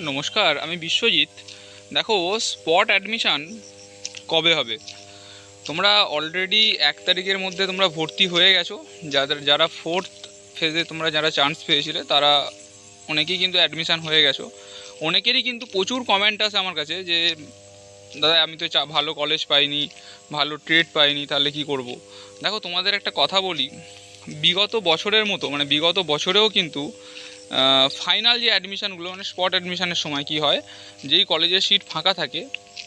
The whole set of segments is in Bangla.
নমস্কার, আমি বিশ্বজিৎ। দেখো স্পট অ্যাডমিশান কবে হবে? তোমরা অলরেডি এক তারিখের মধ্যে তোমরা ভর্তি হয়ে গেছো। যাদের, যারা ফোর্থ ফেজে তোমরা যারা চান্স পেয়েছিলে, তারা অনেকেই কিন্তু অ্যাডমিশান হয়ে গেছো। অনেকেরই কিন্তু প্রচুর কমেন্ট আছে আমার কাছে যে, দাদা, আমি তো চা, ভালো কলেজ পাইনি, ভালো ট্রেড পাইনি, তাহলে কি করব? দেখো, তোমাদের একটা কথা বলি। বিগত বছরের মতো মানে বিগত বছরেও কিন্তু ফাইনাল যে অ্যাডমিশানগুলো মানে স্পট অ্যাডমিশানের সময় কি হয়, যেই কলেজের সিট ফাঁকা থাকে,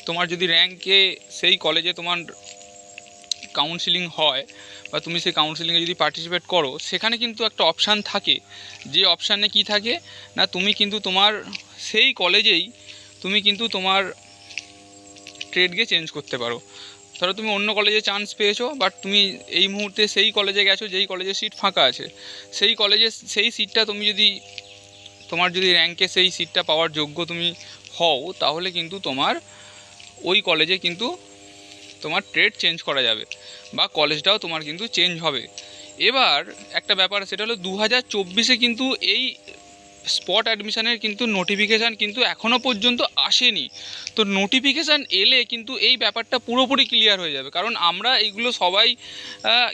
তোমার যদি র্যাঙ্কে সেই কলেজে তোমার কাউন্সিলিং হয়, বা তুমি সেই কাউন্সিলিংয়ে যদি পার্টিসিপেট করো, সেখানে কিন্তু একটা অপশান থাকে। যে অপশানে কি থাকে, না, তুমি কিন্তু তোমার সেই কলেজেই তুমি কিন্তু তোমার ট্রেডকে চেঞ্জ করতে পারো। ধরো তুমি অন্য কলেজে চান্স পেয়েছ বাট তুমি এই মুহূর্তে সেই কলেজে গেছো, যেই কলেজে সিট ফাঁকা আছে। সেই কলেজে সেই সিটটা তুমি যদি তোমার যদি র্যাঙ্কে সেই সিটটা পাওয়ার যোগ্য তুমি হও, তাহলে কিন্তু তোমার ওই কলেজে কিন্তু তোমার ট্রেড চেঞ্জ করা যাবে বা কলেজটাও তোমার কিন্তু চেঞ্জ হবে। এবার একটা ব্যাপার, সেটা হলো দু হাজার চব্বিশে কিন্তু এই স্পট অ্যাডমিশানের কিন্তু নোটিফিকেশান কিন্তু এখনও পর্যন্ত আসেনি। তো নোটিফিকেশান এলে কিন্তু এই ব্যাপারটা পুরোপুরি ক্লিয়ার হয়ে যাবে। কারণ আমরা এইগুলো সবাই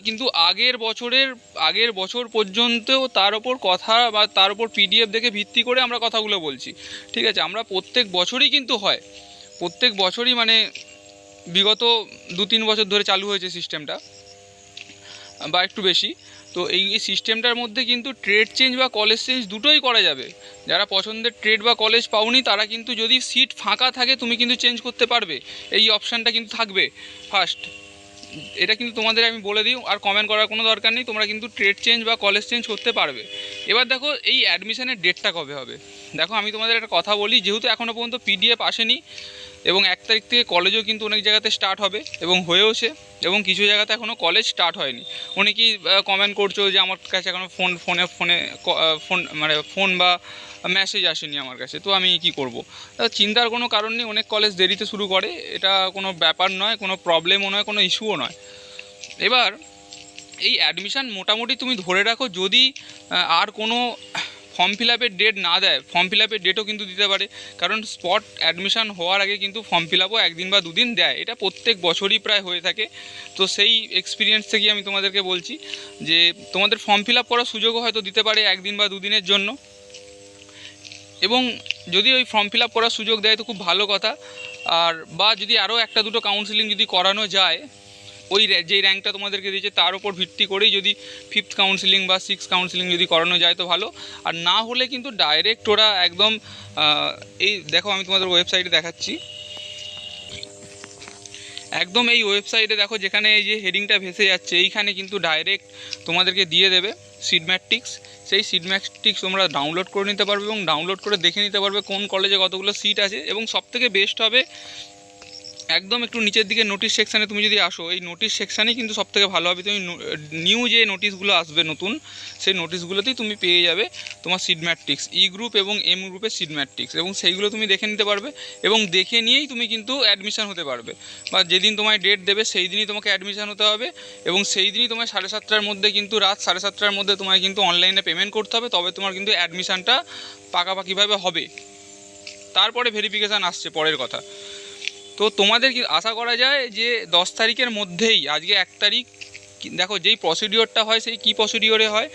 কিন্তু আগের বছরের, আগের বছর পর্যন্তও তার ওপর কথা বা তার ওপর পিডিএফ দেখে ভিত্তি করে আমরা কথাগুলো বলছি। ঠিক আছে, আমরা প্রত্যেক বছরই কিন্তু হয়। প্রত্যেক বছরই মানে বিগত দু তিন বছর ধরে চালু হয়েছে সিস্টেমটা বা একটু বেশি, তো এই সিস্টেমটার মধ্যে কিন্তু ট্রেড চেঞ্জ বা কলেজ চেঞ্জ দুটোই করা যাবে। যারা পছন্দের ট্রেড বা কলেজ পাওনি, তারা কিন্তু যদি সিট ফাঁকা থাকে, তুমি কিন্তু চেঞ্জ করতে পারবে। এই অপশানটা কিন্তু থাকবে ফার্স্ট এটা কিন্তু তোমাদের আমি বলে দিই, আর কমেন্ট করার কোনো দরকার নেই, তোমরা কিন্তু ট্রেড চেঞ্জ বা কলেজ চেঞ্জ করতে পারবে। এবার দেখো, এই অ্যাডমিশনের ডেটটা কবে হবে? দেখো, আমি তোমাদের একটা কথা বলি, যেহেতু এখনও পর্যন্ত পিডিএফ আসেনি এবং এক তারিখ থেকে কলেজও কিন্তু অনেক জায়গাতে স্টার্ট হবে এবং হয়েওছে এবং কিছু জায়গাতে এখনও কলেজ স্টার্ট হয়নি। অনেকেই কমেন্ট করছ যে আমার কাছে এখনও ফোন ফোনে ফোনে ফোন মানে ফোন বা মেসেজ আসেনি আমার কাছে, তো আমি কি করব? চিন্তার কোনো কারণ নেই, অনেক কলেজ দেরিতে শুরু করে, এটা কোনো ব্যাপার নয়, কোনো প্রবলেমও নয়, কোনো ইস্যুও নয়। এবার, এই অ্যাডমিশান মোটামুটি তুমি ধরে রাখো যদি আর কোনো ফর্ম ফিল আপের ডেট না দেয় ফর্ম ফিল আপের ডেটও কিন্তু দিতে পারে। কারণ স্পট অ্যাডমিশান হওয়ার আগে কিন্তু ফর্ম ফিল আপও একদিন বা দুদিন দেয়। এটা প্রত্যেক বছরই প্রায় হয়ে থাকে। তো সেই এক্সপিরিয়েন্স থেকেই আমি তোমাদেরকে বলছি যে, তোমাদের ফর্ম ফিল আপ করার সুযোগও হয়তো দিতে পারে একদিন বা দুদিনের জন্য। এবং যদি ওই ফর্ম ফিল আপ করার সুযোগ দেয় তো খুব ভালো কথা। আর বা যদি আরও একটা দুটো কাউন্সিলিং যদি করানো যায় ওই যেই র্যাঙ্কটা তোমাদেরকে দিয়েছে তার উপর ভিত্তি করেই যদি ফিফথ কাউন্সিলিং বা সিক্স কাউন্সিলিং যদি করানো যায় তো ভালো। আর না হলে কিন্তু ডাইরেক্ট ওরা একদম এই দেখো আমি তোমাদের ওয়েবসাইটে দেখাচ্ছি। একদম এই ওয়েবসাইটে দেখো যেখানে এই যে হেডিংটা ভেসে যাচ্ছে, এইখানে কিন্তু ডাইরেক্ট তোমাদেরকে দিয়ে দেবে সিডম্যাট্রিক্স সেই সিডম্যাট্রিক্স তোমরা ডাউনলোড করে নিতে পারবে এবং ডাউনলোড করে দেখে নিতে পারবে কোন কলেজে কতগুলো সিট আছে। এবং সবথেকে বেস্ট হবে একদম একটু নিচের দিকে নোটিশ সেকশানে তুমি যদি আসো, এই নোটিশ সেকশানেই কিন্তু সবথেকে ভালো হবে। তুমি নিউ যে নোটিশগুলো আসবে নতুন, সেই নোটিশগুলোতেই তুমি পেয়ে যাবে তোমার সিড ম্যাট্রিক্স ই গ্রুপ এবং এম গ্রুপের সিড ম্যাট্রিক্স এবং সেইগুলো তুমি দেখে নিতে পারবে এবং দেখে নিয়েই তুমি কিন্তু অ্যাডমিশান হতে পারবে। বা যেদিন তোমায় ডেট দেবে সেই দিনই তোমাকে অ্যাডমিশান হতে হবে এবং সেই দিনই তোমায় সাড়ে সাতটার মধ্যে কিন্তু রাত সাড়ে সাতটার মধ্যে তোমায় কিন্তু অনলাইনে পেমেন্ট করতে হবে, তবে তোমার কিন্তু অ্যাডমিশানটা পাকাপাকিভাবে হবে। তারপরে ভেরিফিকেশান আসছে পরের কথা। তো তোমাদের কি আশা করা যায় যে দশ তারিখের মধ্যেই, আজকে এক তারিখ দেখো যেই প্রসিডিওরটা হয় সেই কী প্রসিডিওরে হয়?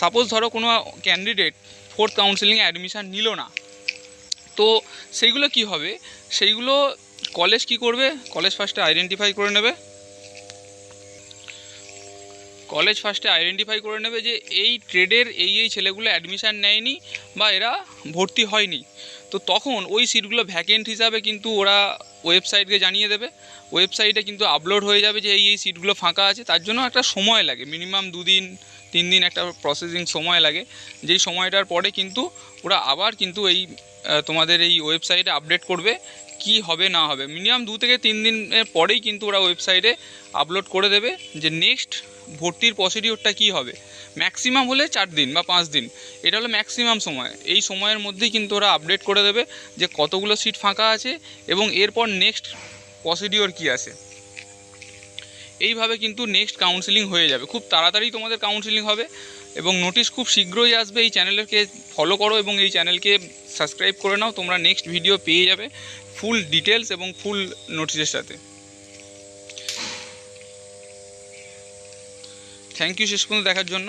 সাপোজ ধরো কোনো ক্যান্ডিডেট ফোর্থ কাউন্সিলিংয়ে অ্যাডমিশান নিল না, তো সেইগুলো কি হবে? সেইগুলো কলেজ কি করবে? কলেজ ফার্স্টে আইডেন্টিফাই করে নেবে। কলেজ ফার্স্টে আইডেন্টিফাই করে নেবে যে এই ট্রেডের এই এই ছেলেগুলো অ্যাডমিশান নেয়নি বা এরা ভর্তি হয়নি। তো তখন ওই সিটগুলো ভ্যাকেন্ট হিসাবে কিন্তু ওরা ওয়েবসাইটকে জানিয়ে দেবে। ওয়েবসাইটে কিন্তু আপলোড হয়ে যাবে যে এই এই সিটগুলো ফাঁকা আছে। তার জন্য একটা সময় লাগে। মিনিমাম দুদিন, তিন দিন একটা প্রসেসিং সময় লাগে। যেই সময়টার পরে কিন্তু ওরা আবার কিন্তু এই তোমাদের এই ওয়েবসাইটে আপডেট করবে কি হবে, না হবে। মিনিমাম দু থেকে তিন দিনের পরেই কিন্তু ওরা ওয়েবসাইটে আপলোড করে দেবে যে নেক্সট ভর্তির প্রসিডিওরটা কী হবে? ম্যাক্সিমাম হলে চার দিন বা পাঁচ দিন। এটা হলো ম্যাক্সিমাম সময়। এই সময়ের মধ্যেই কিন্তু ওরা আপডেট করে দেবে যে কতগুলো সিট ফাঁকা আছে এবং এরপর নেক্সট প্রসিডিওর কী আছে। এইভাবে কিন্তু নেক্সট কাউন্সিলিং হয়ে যাবে। খুব তাড়াতাড়ি তোমাদের কাউন্সিলিং হবে এবং নোটিশ খুব শীঘ্রই আসবে। এই চ্যানেলকে ফলো করো এবং এই চ্যানেলকে সাবস্ক্রাইব করে নাও। তোমরা নেক্সট ভিডিও পেয়ে যাবে ফুল ডিটেলস এবং ফুল নোটিশের সাথে। থ্যাংক ইউ শেষ পর্যন্ত দেখার জন্য।